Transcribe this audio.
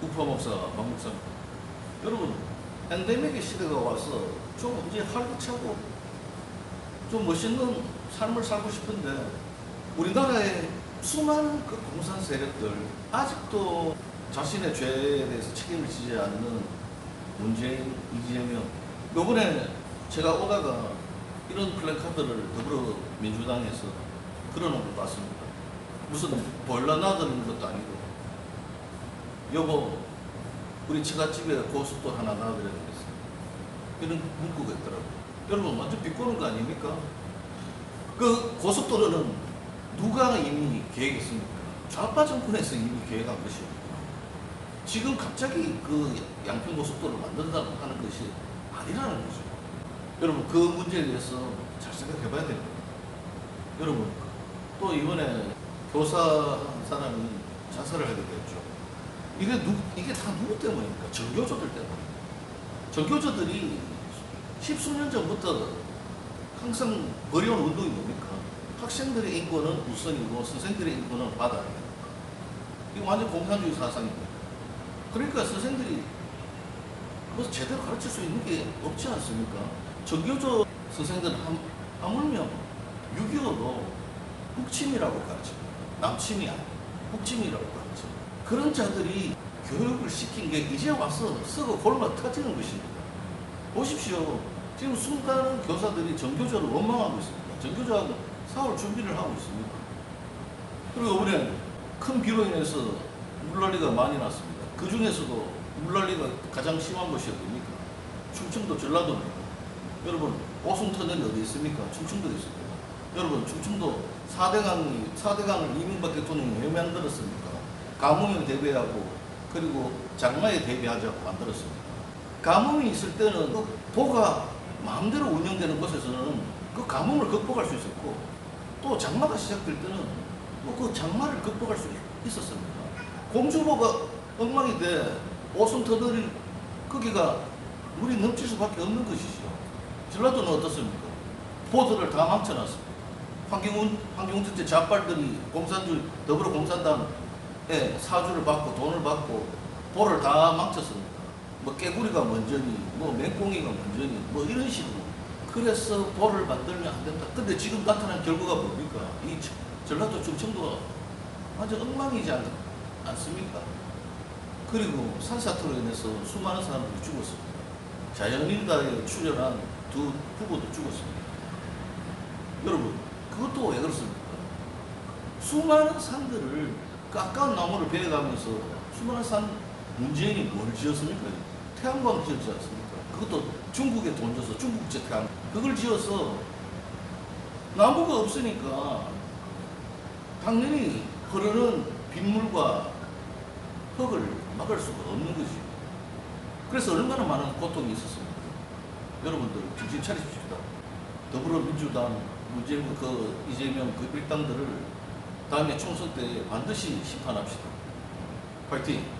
우파 목사, 박 목사. 여러분, 엔데믹의 시대가 와서 좀 이제 활기차고 좀 멋있는 삶을 살고 싶은데 우리나라의 수많은 그 공산 세력들 아직도 자신의 죄에 대해서 책임을 지지 않는 문재인, 이재명 요번에 제가 오다가 이런 플래카드를 더불어민주당에서 걸어놓은 것 같습니다. 무슨 보일러 나드는 것도 아니고 여보 우리 처갓집에 고속도 하나 놔드려야 되겠어 이런 문구가 있더라고요. 여러분 완전 비꼬는 거 아닙니까? 그 고속도로는 누가 이미 계획했습니까? 좌파 정권에서 이미 계획한 것이고 지금 갑자기 그 양평 고속도로를 만든다고 하는 것이 아니라는 거죠. 여러분 그 문제에 대해서 잘 생각해 봐야 됩니다. 여러분 또 이번에 교사 한 사람이 자살을 하게 됐죠. 이게 누 이게 다 누구 때문입니까? 전교조들 때문에. 전교조들이 십수년 전부터 항상 벌여온 운동이 뭡니까? 학생들의 인권은 우선이고 선생들의 인권은 돼. 이거 완전 공산주의 사상입니다. 그러니까 선생들이 그것을 제대로 가르칠 수 있는 게 없지 않습니까? 전교조 선생들은 함- 하물며 6.25도 북침이라고 가르칩니다. 남침이 아니고 북침이라고 가르칩니다. 그런 자들이 교육을 시킨 게 이제 와서 썩어 골마 터지는 것입니다. 보십시오. 지금 수많은 교사들이 전교조를 원망하고 있습니다. 전교조하고 사올 준비를 하고 있습니다. 그리고 이번에 큰 비로 인해서 물난리가 많이 났습니다. 그 중에서도 물난리가 가장 심한 곳이 어디입니까? 충청도 전라도입니다. 여러분, 오송터널이 어디 있습니까? 충청도에 있습니다. 여러분, 충청도 4대강이, 4대강을 이명박 대통령이 왜 만들었습니까? 가뭄에 대비하고, 그리고 장마에 대비하자고 만들었습니다. 가뭄이 있을 때는 그 도가 마음대로 운영되는 곳에서는 그 가뭄을 극복할 수 있었고, 또 장마가 시작될 때는 또 그 장마를 극복할 수 있었습니다. 공주보가 엉망이 돼 오송터널이 거기가 물이 넘칠 수밖에 없는 것이죠. 전라도는 어떻습니까? 보드를 다 망쳐놨습니다. 환경운, 환경운전제 자빨들이 공산주의 더불어 공산당 에 사주를 받고 돈을 받고 보를 다 망쳤습니다. 뭐 깨구리가 먼저니 뭐 맹꽁이가 먼저니 뭐 이런 식으로 그래서 보를 만들면 안 된다. 근데 지금 나타난 결과가 뭡니까? 이 저- 전라도 충청도가 완전 엉망이지 않, 않습니까? 그리고 산사태로 인해서 수많은 사람들이 죽었습니다. 자연인가에 출연한 두 후보도 죽었습니다. 여러분, 그것도 왜 그렇습니까? 수많은 산들을 그 아까운 나무를 베어가면서 수많은 산 문재인이 뭘 지었습니까? 태양광 지었지 않습니까? 그것도 중국에 돈 줘서 중국제 태양 그걸 지어서 나무가 없으니까 당연히 흐르는 빗물과 흙을 막을 수가 없는 거지. 그래서 얼마나 많은 고통이 있었습니까? 여러분들 정신 차리십시오. 더불어민주당, 문재인 그 이재명 그 일당들을 다음에 총선 때 반드시 심판합시다. 파이팅!